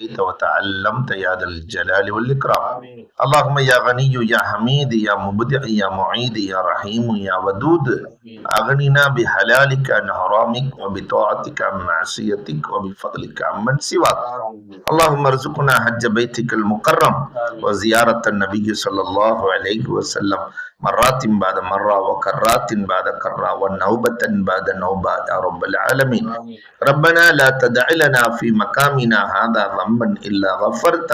وتعلمت يا ذا الجلال والإكرام. اللهم يا غني يا حميد يا مبدع يا معيد يا رحيم يا ودود. أغننا بحلالك عن حرامك وبطاعتك عن معصيتك وبفضلك عن من سواك اللهم ارزقنا حج بيتك المكرم وزيارة النبي صلى الله عليه وسلم. مرات بعد مرة وكرات بعد كرة ونوبة بعد نوبة. يا رب العالمين. ربنا لا تدع لنا في مقامنا هذا ذنبا إلا غفرت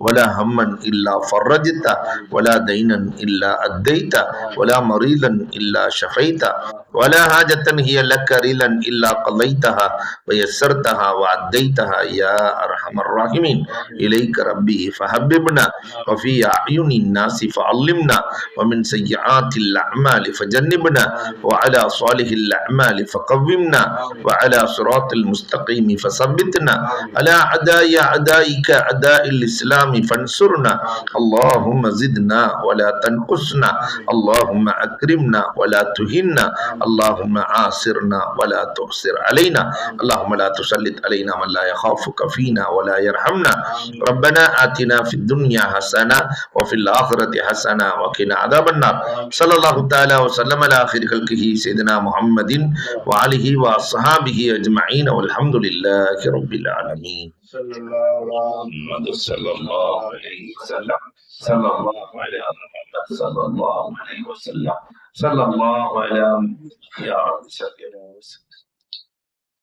ولا هما إلا فرجت ولا دينا إلا أديت ولا مريضا إلا شفيت ولا حاجة هي لك ريلا إلا قضيتها ويسرتها وعديتها يا أرحم الراحمين. إليك ربي فحببنا وفي أعين الناس فعلمنا ومن سيئات الأعمال فجنبنا وعلى صالح الأعمال فقومنا وعلى صراط المستقيم فثبتنا على أعداء أعدائك أعداء الإسلام فانصرنا. اللهم زدنا ولا تنقصنا. اللهم أكرمنا ولا تهنا. اللهم عاصرنا ولا تؤثر علينا. اللهم لا تسلط علينا من لا يخافك فينا ولا يرحمنا. ربنا آتنا في الدنيا حسنة وفي الآخرة حسنة وقنا عذاب النار. صلى الله تعالى وسلم على آخر خلقه سيدنا محمد وعليه وأصحابه أجمعين والحمد لله رب العالمين. صلى الله عليه وسلم. صلى الله على محمد صلى الله عليه وسلم. صلى الله على وسلم